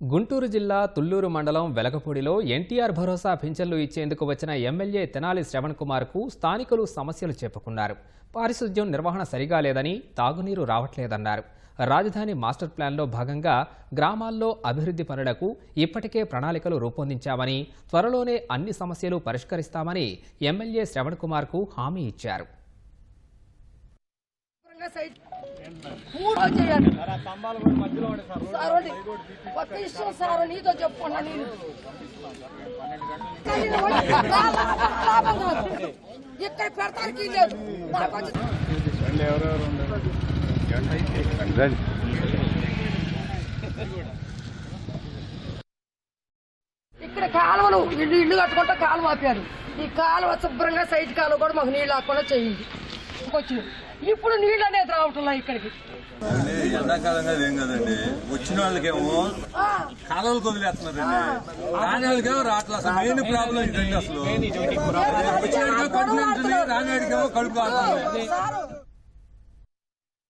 గుంటూరు జిల్లా తుళ్ళూరు మండలం వెలగపూడిలో ఎన్టీఆర్ భరోసా పింఛన్లు ఇచ్చేందుకు వచ్చిన ఎమ్మెల్యే తెనాలి శ్రవణ్ కుమార్కు స్థానికులు సమస్యలు చెప్పుకున్నారు పారిశుద్ధ్యం నిర్వహణ సరిగా లేదని తాగునీరు రావట్లేదన్నారు. రాజధాని మాస్టర్ ప్లాన్లో భాగంగా గ్రామాల్లో అభివృద్ధి పనులకు ఇప్పటికే ప్రణాళికలు రూపొందించామని త్వరలోనే అన్ని సమస్యలు పరిష్కరిస్తామని ఎమ్మెల్యే శ్రవణ్ కుమార్కు హామీ ఇచ్చారు. శుభ్రంగా సైడ్. మూడు రోజులు చేయాలి సార్ ఒకటి కొత్త ఇష్టం సార్ నీతో చెప్పుకున్నా నేను. లాభం కాదు. ఇక్కడ పెడతానికి లేదు నాకు వచ్చి ఇక్కడ కాలువలు ఇల్లు ఇల్లు కట్టుకుంటా కాలువ ఆపారు ఈ కాలువ శుభ్రంగా సైడ్ కాలువ కూడా మాకు నీళ్ళు రాకుండా చేయండి వచ్చింది ఇప్పుడు నీళ్ళు అనేది రావట్లా ఇక్కడికి. ఎండాకాలం కదా ఏం కదండి? వచ్చిన వాళ్ళకేమో ఆ, కాలువలు వదిలేస్తున్నారండి రాని వాళ్ళకేమో రావట్లేదు అసలు మెయిన్ ప్రాబ్లం ఇదండి అసలు. వచ్చిన కడుపు నిండుతుంది రాని వాడికేమో కడుపు